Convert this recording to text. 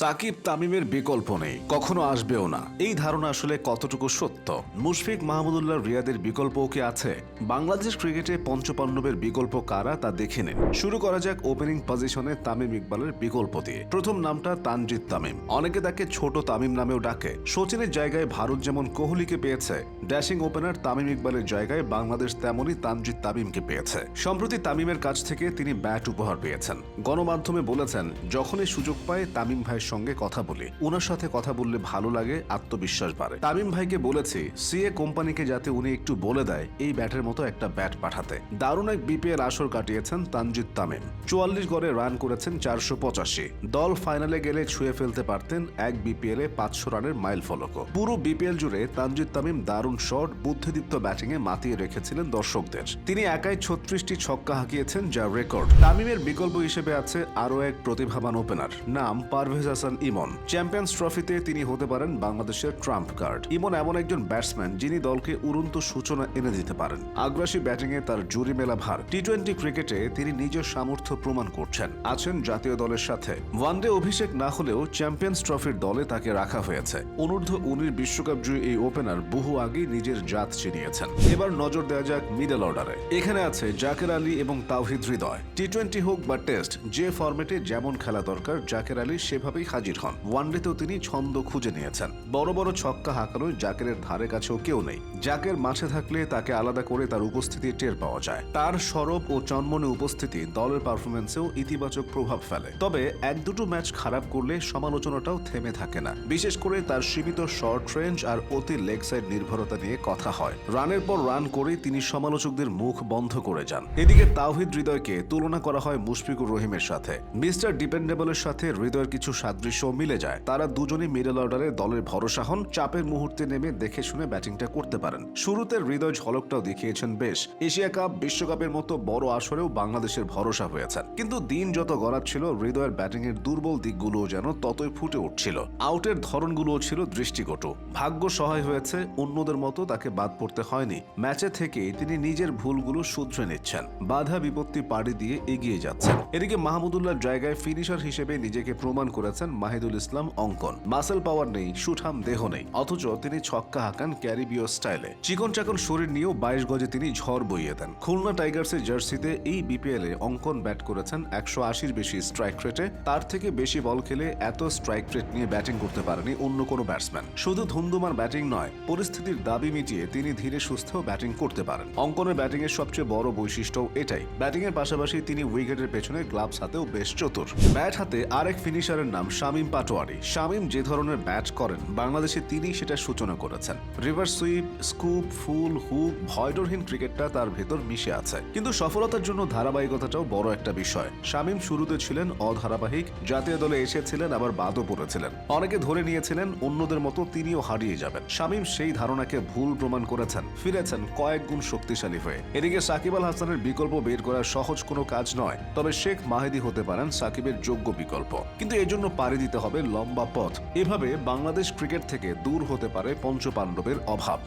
সাকিব তামিমের বিকল্প নেই, কখনো আসবেও না। এই ধারণা আসলে কতটুকু সত্য? মুশফিক মাহমুদুল্লাহ রিয়াদের বিকল্প কি আছে? বাংলাদেশ ক্রিকেটে পঞ্চপাণ্ডবের বিকল্প কারা তা দেখে নিন। শুরু করা যাক ওপেনিং পজিশনে তামিম ইকবালের বিকল্প দিয়ে। প্রথম নামটা তানজিদ তামিম। অনেকে তাকে ছোট তামিম নামেও ডাকে। সচিনের জায়গায় ভারত যেমন কোহলিকে পেয়েছে ড্যাশিং ওপেনার তামিম ইকবালের জায়গায় বাংলাদেশ তেমনই তানজিদ তামিমকে পেয়েছে। সম্প্রতি তামিমের কাছ থেকে তিনি ব্যাট উপহার পেয়েছেন। গণমাধ্যমে বলেছেন, যখনই সুযোগ পায় তামিম ভাইয়ের সঙ্গে কথা বলি। ওনার সাথে কথা বললে ভালো লাগে, আত্মবিশ্বাস বাড়ে। তামিম ভাইকে বলেছি, সিএ কোম্পানিকে যাতে উনি একটু বলে দেয়, এই ব্যাটের মতো একটা ব্যাট পাঠাতে। দারুণ এক বিপিএল আসর কাটিয়েছেন তানজিদ তামিম। চুয়াল্লিশ গড়ে রান করেছেন চারশো পঁচাশি। দল ফাইনালে গেলে ছুঁয়ে ফেলতে পারতেন এক বিপিএল পাঁচশো রানের মাইল ফলকও। পুরো বিপিএল জুড়ে তানজিদ তামিম দারুণ শট, বুদ্ধিদীপ্ত ব্যাটিংয়ে মাতিয়ে রেখেছিলেন দর্শকদের। তিনি একাই ছত্রিশটি ছক্কা হাঁকিয়েছেন, যা রেকর্ড। তামিমের বিকল্প হিসেবে আছে আরও এক প্রতিভাবান ওপেনার। নাম পারভেজ হাসান ইমন। চ্যাম্পিয়ন্স ট্রফিতে তিনি হতে পারেন বাংলাদেশের ট্রাম্প কার্ড ইমন এমন একজন ব্যাটসম্যান যিনি দলকে উড়ন্ত সূচনা এনে দিতে পারেন। আগ্রাসী ব্যাটিংয়ে তার জুরি মেলা ভার। টি টোয়েন্টি ক্রিকেটে তিনি নিজের সামর্থ্য প্রমাণ করছেন। আছেন জাতীয় দলের সাথে। ওয়ানডে অভিষেক না হলেও চ্যাম্পিয়ন্স ট্রফির দলে তাকে রাখা হয়েছে। অনূর্ধ্ব উনিশ বিশ্বকাপ জয়ী এই ওপেনার বহু আগেই নিজের জাত চিনিয়েছেন এবার নজর দেওয়া যাক মিডল অর্ডারে। এখানে আছে জাকের আলী এবং তাওহিদ হৃদয়। টি টোয়েন্টি হোক বা টেস্ট, যে ফরম্যাটে যেমন খেলা দরকার, জাকের আলী সেভাবেই হাজির হন। ওয়ানডেতেও তিনি ছন্দ খুঁজে নিয়েছেন। বড় বড় ছক্কা হাঁকানোয় জাকেরের ধারে কাছেও কেউ নেই। জাকের মাঠে থাকলে তাকে আলাদা করে তার উপস্থিতি টের পাওয়া যায়। তার সরব ও চন্মনে উপস্থিতি দলের পারফরমেন্সেও ইতিবাচক প্রভাব ফেলে। তবে এক দুটো ম্যাচ খারাপ করলে সমালোচনাটাও থেমে থাকে না। বিশেষ করে তার সীমিত শর্ট রেঞ্জ আর অতি লেগ সাইড নির্ভরতা নিয়ে কথা হয়। রানের পর রান করে তিনি সমালোচকদের মুখ বন্ধ করে যান। এদিকে তাওহিদ হৃদয়কে তুলনা করা হয় মুশফিকুর রহিমের সাথে। মিস্টার ডিপেন্ডেবলের সাথে হৃদয়ের কিছু সাদৃশ্য মিলে যায়। তারা দুজনই মিডল অর্ডারে দলের ভরসা হন, চাপের মুহূর্তে নেমে দেখে শুনে ব্যাটিংটা করতে পারেন। শুরুতে হৃদয় ঝলকটাও দেখিয়েছেন বেশ। এশিয়া কাপ, বিশ্বকাপের মতো বড় আসরেও বাংলাদেশের ভরসা হয়েছেন কিন্তু দিন যত গড়াচ্ছিল, হৃদয়ের ব্যাটিং এর দুর্বল দিকগুলোও যেন ততই ফুটে উঠছিল। আউটের ধরনগুলোও ছিল দৃষ্টিকটু। ভাগ্য সহায় হয়েছে, অন্যদের মতো তাকে বাদ পড়তে হয়নি। ম্যাচে থেকে তিনি নিজের ভুলগুলো শুধরে নিচ্ছেন। বাধা বিপত্তি পাড়ি দিয়ে এগিয়ে যাচ্ছেন। এদিকে মাহমুদুল্লাহর জায়গায় ফিনিশার হিসেবে নিজেকে প্রমাণ করেছেন মাহিদুল ইসলাম অঙ্কন। মাসেল পাওয়ার নেই, সুঠাম দেহ নেই। অথচ তিনি ছক্কা হাঁকান ক্যারিবীয় স্টাইলে। চিকন চাকন শরীর নিয়েও বাইশ গজে তিনি ঝড় বইয়ে দেন। খুলনা টাইগার্সের জার্সিতে এই বিপিএল এ অঙ্কন ব্যাট করেছেন একশো আশির বেশি স্ট্রাইক রেটে তার থেকে বেশি বল খেলে এত স্ট্রাইক রেট নিয়ে ব্যাটিং করতে পারেনি অন্য কোনো ব্যাটসম্যান শুধু ধুমধুমার ব্যাটিং নয়, পরিস্থিতির দাবি মিটিয়ে তিনি ধীরে সুস্থেও ব্যাটিং করতে পারেন। অঙ্কনের ব্যাটিং এর সবচেয়ে বড় বৈশিষ্ট্য এটাই। ব্যাটিং এর পাশাপাশি তিনি উইকেটের পেছনে গ্লাভস হাতেও বেশ চতুর। ব্যাট হাতে আরেক ফিনিশারের নাম শামিম পাটোয়ারি। শামিম যে ধরনের ব্যাট করেন, বাংলাদেশে তিনি সেটা সূচনা করেছেন। Reverse sweep, scoop, pull, hook, ভয়ডরহীন ক্রিকেটটা তার ভেতর মিশে আছে। কিন্তু সফলতার জন্য ধারাবাহিকতাটাও বড় একটা বিষয়। শামিম শুরুতে ছিলেন অধারাবাহিক, জাতীয় দলে এসেছিলেন, আবার বাদও পড়েছিলেন। অনেকে ধরে নিয়েছিলেন অন্যদের মতো তিনিও হারিয়ে যাবেন। শামিম সেই ধারণাকে ভুল প্রমাণ করেছেন, ফিরেছেন কয়েক গুণ শক্তিশালী হয়ে। এদিকে সাকিব আল হাসানের বিকল্প বের করা সহজ কোনো কাজ নয়, তবে শেখ মাহেদি হতে পারেন সাকিবের যোগ্য বিকল্প। কিন্তু এজন্য পাড়ি দিতে হবে লম্বা পথ। এভাবে বাংলাদেশ ক্রিকেট থেকে দূর হতে পারে পঞ্চপাণ্ডবের অভাব।